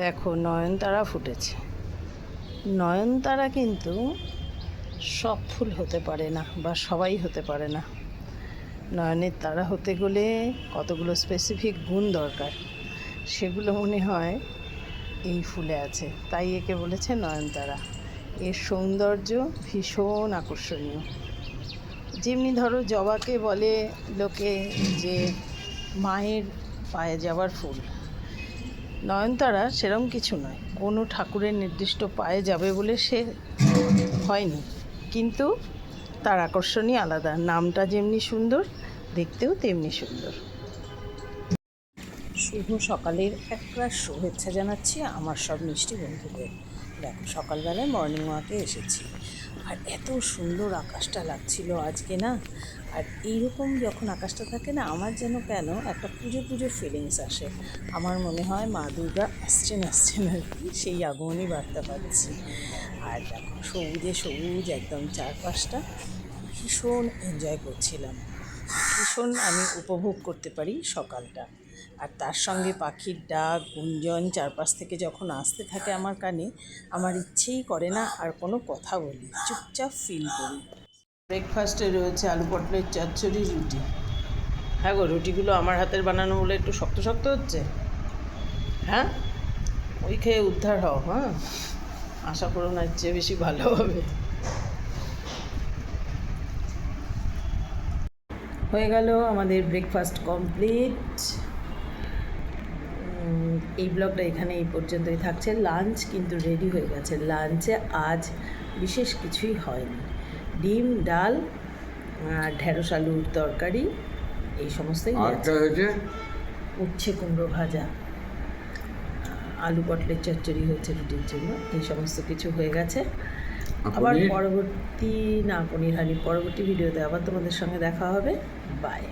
দেখো, নয়নতারা ফুটেছে। নয়নতারা কিন্তু সব ফুল হতে পারে না বা সবাই হতে পারে না। নয়নের তারা হতে গেলে কতগুলো স্পেসিফিক গুণ দরকার, সেগুলো মনে হয় এই ফুলে আছে। তাই একে বলেছে নয়নতারা। এর সৌন্দর্য ভীষণ আকর্ষণীয়। যেমনি ধরো, জবাকে বলে লোকে যে মায়ের পায়ে যাওয়ার ফুল নয়নতারা সেরম কিছু নয়। কোনো ঠাকুরের নির্দিষ্ট পায়ে যাবে বলে সে হয়নি। কিন্তু তার আকর্ষণই আলাদা। নামটা যেমনি সুন্দর, দেখতেও তেমনি সুন্দর। শুভ সকালের একটা শুভেচ্ছা জানাচ্ছি আমার সব মিষ্টি বন্ধুদের। দেখো, সকালবেলায় মর্নিং ওয়াকে এসেছি। আর এত সুন্দর আকাশটা লাগছিল আজকে না? আর এইরকম যখন আকাশটা থাকে না, আমার যেন কেন একটা পুজো পুজো ফিলিংস আসে। আমার মনে হয় মা দুর্গা আসছেন আসছেন আর কি, সেই আগমনী বার্তা পাচ্ছি। আর দেখো, সবুজে সবুজ একদম চারপাশটা, ভীষণ এনজয় করছিলাম। ভীষণ আমি উপভোগ করতে পারি সকালটা। আর তার সঙ্গে পাখির ডাক, গুঞ্জন চারপাশ থেকে যখন আসতে থাকে আমার কানে, আমার ইচ্ছেই করে না আর কোনো কথা বলি, চুপচাপ ফিল করি। ব্রেকফাস্টে রয়েছে আলু পটলের চচ্চড়ি রুটি। হ্যাঁ গো, রুটিগুলো আমার হাতের বানানো বলে একটু শক্ত শক্ত হচ্ছে? হ্যাঁ? ওই খেয়ে উদ্ধার হও হ্যাঁ? আশা করো না চেয়ে বেশি ভালো হবে। হয়ে গেল আমাদের ব্রেকফাস্ট কমপ্লিট এই ব্লগটা এখানে এই পর্যন্তই থাকছে। লাঞ্চ কিন্তু রেডি হয়ে গেছে। লাঞ্চে আজ বিশেষ কিছুই হয়নি। ডিম ডাল আর ঢেঁড়স আলুর তরকারি এই সমস্তই হয়েছে? উচ্ছে কুমড়ো ভাজা আলু পটলের চচ্চড়ি হয়েছে রুটির জন্য। এই সমস্ত কিছু হয়ে গেছে। আবার পরবর্তী না পনির হানি পরবর্তী ভিডিওতে আবার তোমাদের সঙ্গে দেখা হবে। বাই